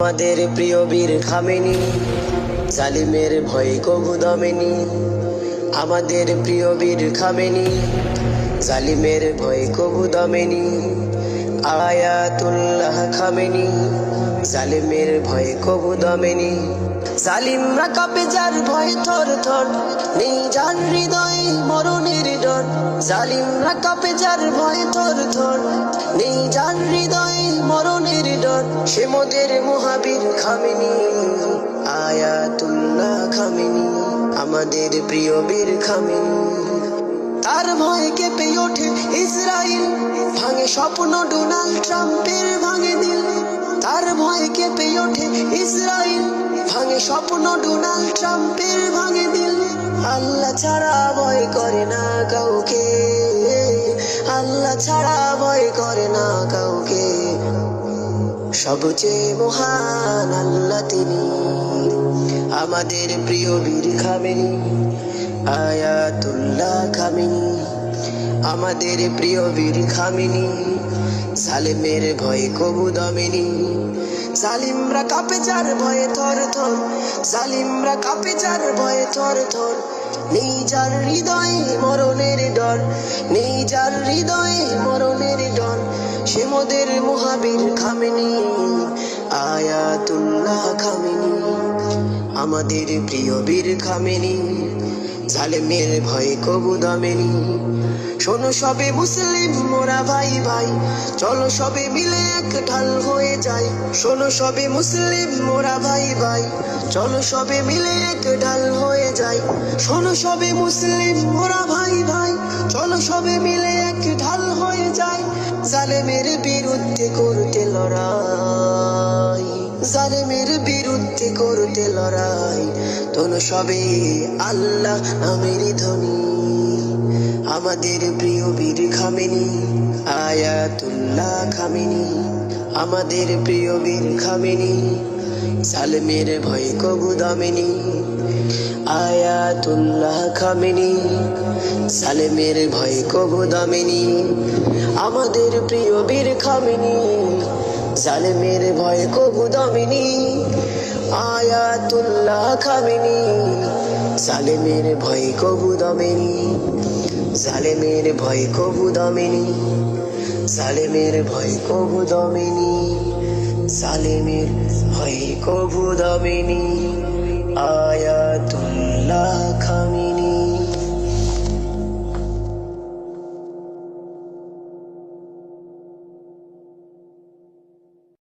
আমাদের প্রিয় বীর খামেনি, জালিমের ভয় কবু দমেনি। আমাদের প্রিয় বীর খামেনি, জালিমের ভয় কবু দমেনি। আয়াতুল্লাহ খামেনি, জালিমের ভয় কবু দমেনি। জালিমরা কাপে যার ভয় থর থর, নেই যার হৃদয়ে মরণের ডর। জালিমরা কাপে যার ভয় থর থর, নেই যার হৃদয়ে সে মোদের মহাবীর খামেনি, আয়াতুল্লাহ খামেনি, আমাদের প্রিয় বীর খামেনি। তার ভয়ে কেঁপে ওঠে ইসরায়েল ভাঙে স্বপ্ন ডোনাল্ড ট্রাম্পের ভাঙে দিল। তার ভয়ে কেঁপে ওঠে ইসরায়েল ভাঙে স্বপ্ন ডোনাল্ড ট্রাম্পের ভাঙে দিল। আল্লাহ ছাড়া ভয় করে না কাউকে, আল্লাহ ছাড়া ভয় করে না কাউকে। সবচেয়ে মহান আল্লাহ তিনি। আমাদের প্রিয় বীর খামেনি, আয়াতুল্লাহ খামিনি। আমাদের প্রিয় বীর খামিনি, সালেমের ভয় কবু দমেনি। জালিমরা কাপে যার ভয়ে থর থর জালিমরা কাপে যার ভয়ে থর থর। নেই যার হৃদয়ে মরণের ডর, নেই যার হৃদয়ে মরণের ডর, সে মোদের মহাবীর খামেনি। আমাদের প্রিয় বীর খামেনি, জালেমের ভয় কবু দমেনি। শোনো সবে মুসলিম, মোরা ভাই ভাই, চলো সবে মিলে এক ঢাল হয়ে যাই। শোনো সবে মুসলিম, মোরা ভাই ভাই, চলো সবে মিলে এক ঢাল হয়ে যাই। শোনো সবে মুসলিম, মোরা ভাই ভাই, চলো সবে মিলে এক ঢাল হয়ে যাই। জালেমের বিরুদ্ধে করতে লড়াই। জালেমের বিরুদ্ধে করতে লড়াই। তনু সবে আল্লাহ নামের ধ্বনি। আমাদের প্রিয় বীর খামেনি, আয়াতুল্লাহ খামেনি। আমাদের প্রিয় বীর খামেনি সালমের ভয় কবু দামেনি। আয়াতুল্লাহ খামেনি সালেমের ভয় কবু দামেনি। আমাদের প্রিয় বীর খামেনি, জালেমের ভয় কবু দামিনী আয়াতুল্লাহ খামিনী। জালেমের ভয় কবু দামিনী ভয় কবু দামিনী ভয় কবু জালেমের ভয় আয়াতুল্লাহ